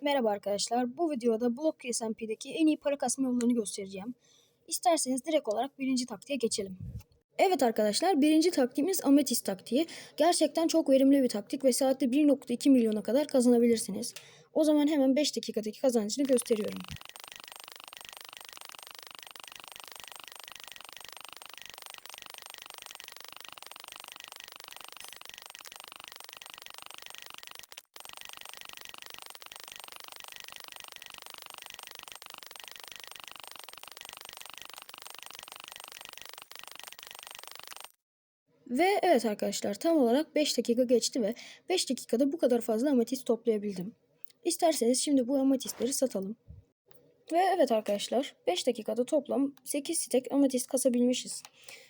Merhaba arkadaşlar. Bu videoda Block SMP'deki en iyi para kasma yollarını göstereceğim. İsterseniz direkt olarak birinci taktiğe geçelim. Evet arkadaşlar birinci taktiğimiz Ametist taktiği. Gerçekten çok verimli bir taktik ve saatte 1.2 milyona kadar kazanabilirsiniz. O zaman hemen 5 dakikadaki kazancını gösteriyorum. Ve evet arkadaşlar tam olarak 5 dakika geçti ve 5 dakikada bu kadar fazla ametist toplayabildim. İsterseniz şimdi bu ametistleri satalım. Ve evet arkadaşlar 5 dakikada toplam 8 stek ametist kasabilmişiz.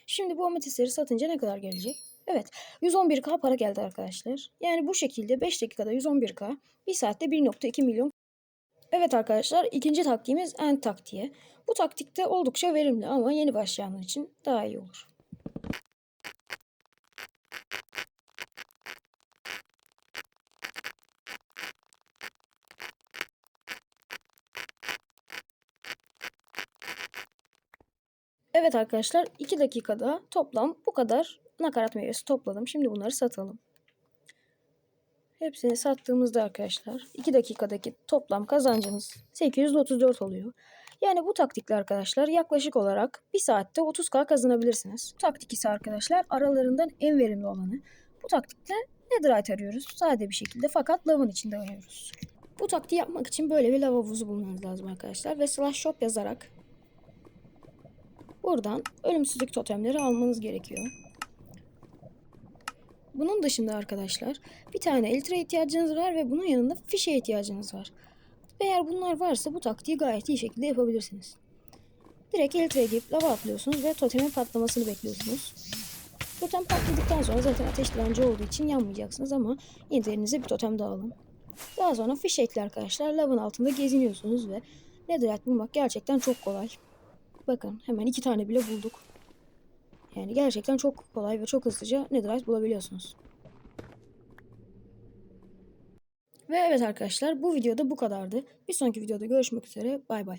Şimdi bu ametistleri satınca ne kadar gelecek? Evet 111k para geldi arkadaşlar. Yani bu şekilde 5 dakikada 111k 1 saatte 1.2 milyon. Evet arkadaşlar ikinci taktiğimiz end taktiği. Bu taktikte oldukça verimli ama yeni başlayanlar için daha iyi olur. Evet arkadaşlar 2 dakikada toplam bu kadar nakarat meyvesi topladım. Şimdi bunları satalım. Hepsini sattığımızda arkadaşlar 2 dakikadaki toplam kazancımız 834 oluyor. Yani bu taktikle arkadaşlar yaklaşık olarak 1 saatte 30k kazanabilirsiniz. Bu taktik ise arkadaşlar aralarından en verimli olanı. Bu taktikle netherite arıyoruz. Sade bir şekilde fakat lavın içinde arıyoruz. Bu taktiği yapmak için böyle bir lava havuzu bulmanız lazım arkadaşlar. Ve slash shop yazarak Buradan ölümsüzlük totemleri almanız gerekiyor. Bunun dışında arkadaşlar bir tane elitra ihtiyacınız var ve bunun yanında fişe ihtiyacınız var. Eğer bunlar varsa bu taktiği gayet iyi şekilde yapabilirsiniz. Direkt eltra'ya girip lava atlıyorsunuz ve totemin patlamasını bekliyorsunuz. Totem patladıktan sonra zaten ateş direnci olduğu için yanmayacaksınız ama yine bir totem daha alın. Daha sonra fişekle arkadaşlar lavın altında geziniyorsunuz ve netherite bulmak gerçekten çok kolay. Bakın hemen iki tane bile bulduk. Yani gerçekten çok kolay ve çok hızlıca netherite bulabiliyorsunuz. Ve evet arkadaşlar bu videoda bu kadardı. Bir sonraki videoda görüşmek üzere. Bay bay.